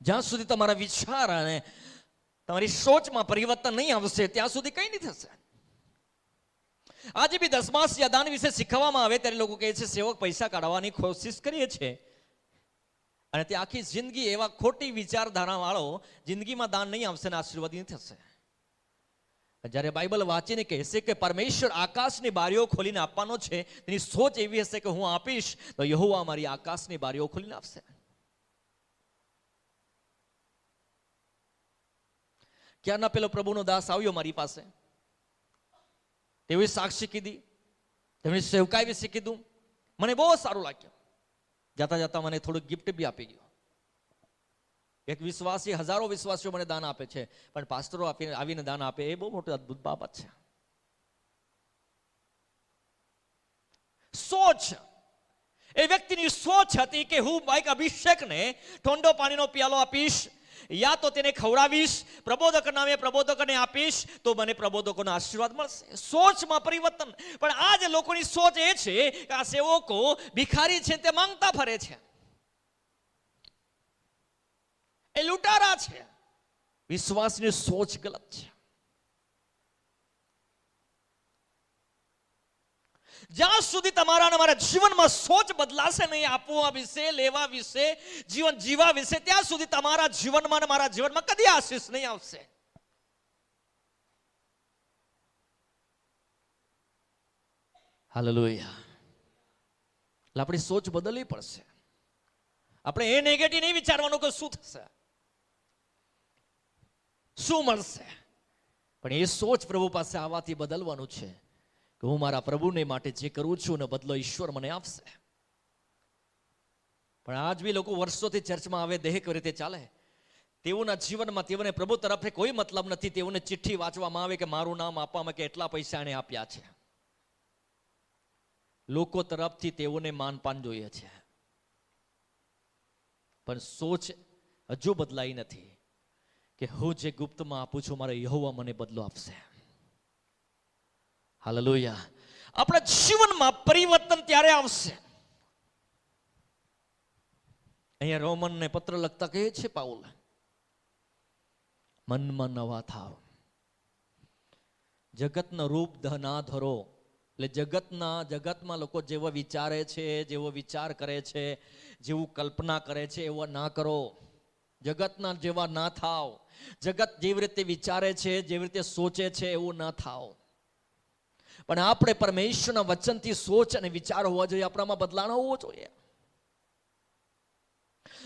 જ્યાં સુધી તમારા વિચાર અને તમારી સોચમાં પરિવર્તન નહીં આવશે, ત્યાં સુધી કંઈ નહીં થશે. આજે બી દસમાસ યા દાન વિશે શીખવવામાં આવે ત્યારે લોકો કહે છે, સેવક, પૈસા કાઢવાની કોશિશ કરીએ છીએ. અને તે આખી જિંદગી એવા ખોટી વિચારધારાવાળો જિંદગીમાં દાન નહીં આવશે ને આશીર્વાદ નહીં થશે. જ્યારે બાઇબલ વાંચીને કહેશે કે પરમેશ્વર આકાશની બારીઓ ખોલીને આપવાનો છે, તેની સોચ એવી હશે કે હું આપીશ, તો યહોવા મારી આકાશની બારીઓ ખોલીને આપશે. ક્યારના પેલો પ્રભુનો દાસ આવ્યો મારી પાસે? તેવી સાક્ષી કીધી, તેમણે સેવકાઈ વિશે કીધું? મને બહુ સારું લાગ્યું. જતા જતા મને થોડું ગિફ્ટ બી આપી ગયો. એક વિશ્વાસી, હજારો વિશ્વાસીઓ મને દાન આપે છે. પણ પાસ્ટરો આપીને આવીને દાન આપે, એ બહુ મોટી અદ્ભુત બાબત છે. સોચ. એ વ્યક્તિની સોચ હતી કે હું બાઈક અભિષેકને ઠંડો પાણીનો પિયાલો આપીશ યા તો તેને ખવડાવીશ, પ્રબોધક નામે પ્રબોધકને આપીશ, તો મને પ્રબોધકોનો આશીર્વાદ મળશે. સોચમાં પરિવર્તન. પણ આ જે લોકોની સોચ એ છે કે આ સેવકો ભિખારી છે તે માંગતા ફરે છે. એ લૂંટારા છે. વિશ્વાસની સોચ ગલત છે. જ્યાં સુધી તમારા મારા જીવનમાં સોચ બદલાશે નહીં આપવા વિશે, લેવા વિશે, જીવન જીવા વિશે, ત્યાં સુધી તમારા જીવનમાં અને મારા જીવનમાં કદી આશીષ નહીં આવશે. હાલેલુયા. એટલે આપણી સોચ બદલવી પડશે. આપણે એ નેગેટિવ નહીં વિચારવાનું કે શું થશે. શું મળશે? પણ એ સોચ પ્રભુ પાસે આવવાથી બદલવાનું છે. કે હું મારા પ્રભુને માટે જે કરું છું ને બદલો ઈશ્વર મને આપશે. પણ આજ બી લોકો વર્ષોથી ચર્ચમાં આવે, દેહ કેવી રીતે ચાલે? તેઓના જીવનમાં તેઓને પ્રભુ તરફથી કોઈ મતલબ નથી. તેઓને ચિઠ્ઠી વાંચવામાં આવે કે મારું નામ આપવામાં કે એટલા પૈસા એને આપ્યા છે. લોકો તરફથી તેઓને માનપાન જોઈએ છે. પણ સોચ હજુ બદલાઈ નથી કે હું જે ગુપ્તમાં આપું છું, મારે યહોવા મને બદલો આપશે. હાલેલુયા આપણા જીવનમાં પરિવર્તન ત્યારે આવશે. અહીંયા રોમનને પત્ર લખતા કહે છે પાઉલ, મનમાં નવા થાવ. જગતનો રૂપ ના ધરો એટલે જગતના, જગતમાં લોકો જેવો વિચારે છે, જેવો વિચાર કરે છે, જેવું કલ્પના કરે છે, એવો ના કરો. જગતના જેવા ના થાવ. જગત જેવી રીતે વિચારે છે, જેવી રીતે સોચે છે, એવું ના થાવ. પણ આપણે પરમેશ્વરના વચનથી સોચ અને વિચાર હોવા જોઈએ. આપણામાં બદલાણ હોવો જોઈએ.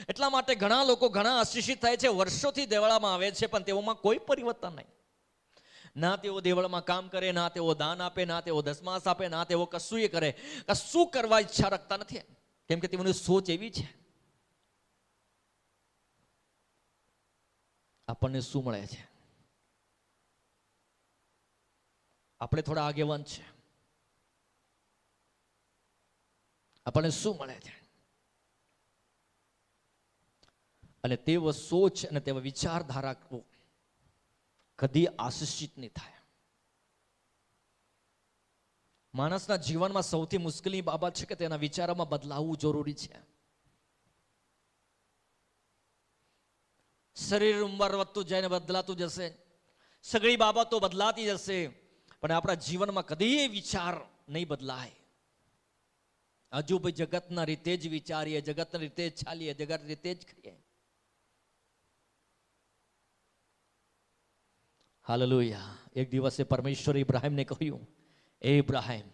એટલા માટે ઘણા લોકો ઘણા આશીષિત થાય છે, વર્ષોથી દેવળામાં આવે છે, પણ તેઓમાં કોઈ પરિવર્તન નહીં. ના તેઓ દેવળમાં કામ કરે, ના તેઓ દાન આપે, ના તેઓ દસમાસ આપે, ના તેઓ કશું એ કરે. કશું કરવા ઈચ્છા રાખતા નથી. કેમ કે તેઓની સોચ એવી છે. આપણને શું મળે છે? આપણે થોડા આગેવાન છે. આપણને શું મળે છે? અને તેવો સોચ અને તેવા વિચારધારા કદી આશિષિત નહીં થાય. માણસના જીવનમાં સૌથી મુશ્કેલી બાબત છે કે તેના વિચારોમાં બદલાવવું જરૂરી છે. શરીર ઉંમર વધતું જઈને બદલાતું જશે. સગળી બાબતો બદલાતી જશે. પણ આપણા જીવનમાં કદી વિચાર નહીં બદલાય. હજુ ભાઈ જગતના રીતે જ વિચારીએ, જગતના રીતે જ ચાલીએ જગત રીતે જ કરીએ હાલેલુયા. એક દિવસે પરમેશ્વર ઇબ્રાહિમને કહ્યું, એ ઇબ્રાહિમ,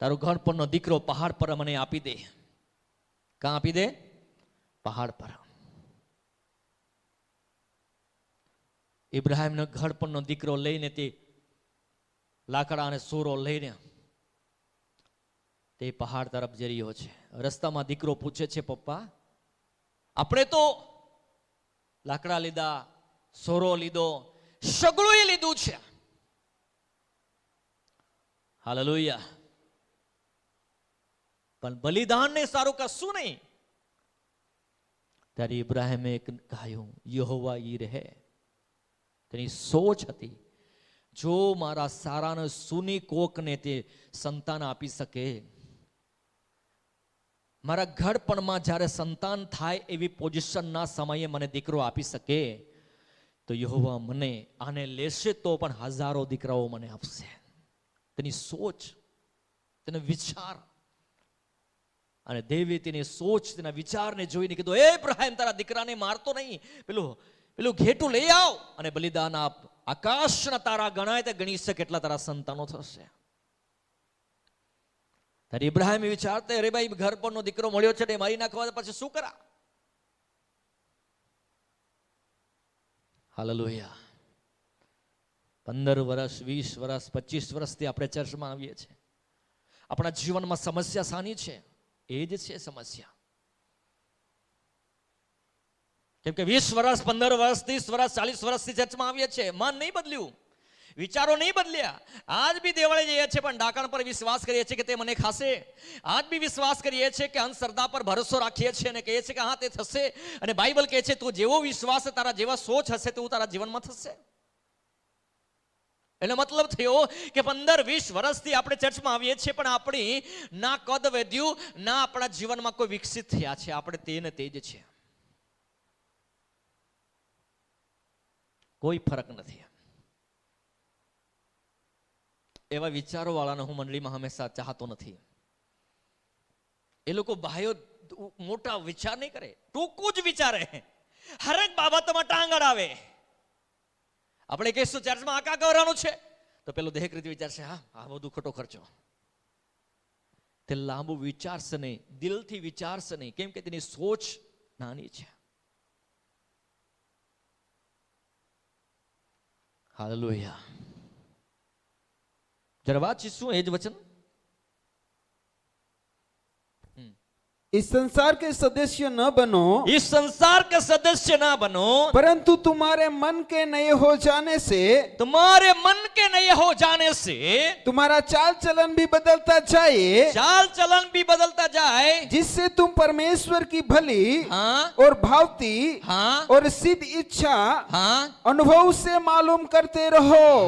તારો પરનો દીકરો પહાડ પર મને આપી દે. કાં આપી દે? પહાડ પર. ઇબ્રાહિમનો ઘડપણનો દીકરો લઈને તે લાકડા અને સોરો લઈને તે પહાડ તરફ જઈ રહ્યો છે. રસ્તામાં દીકરો પૂછે છે, પપ્પા, આપણે તો લાકડા લીધા, સોરો લીધો સગળું લીધું છે. હાલેલુયા. પણ બલિદાન ને સારું કશું નહીં. ત્યારે ઇબ્રાહિમે કહ્યું યહોવા ઈ રહે. તેની સોચ હતી. જો મારા સારાને સુની કોકને તે સંતાન આપી શકે, મારા ઘડપણમાં જ્યારે સંતાન થાય એવી પોઝિશનના સમયે મને દીકરો આપી શકે, તો યહોવા મને આને લેશે તો પણ હજારો દીકરાઓ મને આપશે. તેની સોચ, તેનો વિચાર અને દેવી તેની સોચ, તેના વિચારને જોઈને કીધું એ ઇબ્રાહિમ, તારા દીકરાને મારતો નહીં. પેલું પેલું ઘેટું લઈ આવ. અને બલિદાન આપ. આકાશના તારા ગણાય તે ગણી શકે એટલા તારા સંતાનો થશે. ત્યારે ઇબ્રાહિમ વિચારતે, અરે ભાઈ, ઘર પરનો દીકરો મળ્યો છે ને મારી નાખવા પછી શું કરા? હાલેલુયા. પંદર વર્ષ વીસ વર્ષ પચીસ વર્ષથી આપણે ચર્ચમાં આવીએ છીએ. આપણા જીવનમાં સમસ્યા સાની છે? એ જ છે સમસ્યા. કેમ કે વીસ વર્ષ પંદર વર્ષ ત્રીસ વર્ષ ચાલીસ વર્ષથી ચર્ચમાં આવીએ છીએ. મન નહીં બદલ્યું. વિચારો નહીં બદલ્યા. આજ બી દેવળે જઈએ છીએ પણ ડાકણ પર વિશ્વાસ કરીએ છીએ કે તે મને ખાશે. આજ બી વિશ્વાસ કરીએ છીએ કે અંધશ્રદ્ધા પર ભરોસો રાખીએ છીએ અને કહીએ છીએ કે હા, તે થશે. અને બાઇબલ કહે છે, તું જેવો વિશ્વાસ તારા જેવા સોચ હશે, તેવું તારા જીવનમાં થશે. એનો મતલબ થયો કે પંદર, વીસ વર્ષથી આપણે ચર્ચમાં આવીએ છીએ, પણ આપણી ના કદ વધ્યું, ના આપણા જીવનમાં કોઈ વિકસિત થયા છે. આપણે તે ને તે જ છે કોઈ ફરક નથી એવા વિચારો વાળાને હું મંડળીમાં હંમેશા ચાહતો નથી એ લોકો ભાઈઓ મોટા વિચાર નહીં કરે, ટૂંકું જ વિચારે. હરેક બાબતમાં ટાંગળ આવે. આપણે કહીશું ચર્ચમાં આકા કરવાનું છે. તો પેલો દેહક રીતે વિચારશે, હા, આ બધું ખોટો ખર્ચો. તે લાંબુ વિચારશે નહીં, દિલથી વિચારશે નહીં. કેમ કે તેની સોચ નાની છે. હાલેલુયા. જરા વાંચીશું એ જ વચન? इस संसार के सदस्य न बनो। इस संसार के सदस्य न बनो। परंतु तुम्हारे मन के नए हो जाने से तुम्हारे मन के नए हो जाने से तुम्हारा चाल चलन भी बदलता जाए। चाल चलन भी बदलता जाए। जिससे तुम परमेश्वर की भली हाँ। और भावती हाँ। और सिद्ध इच्छा हाँ। अनुभव से मालूम करते रहो।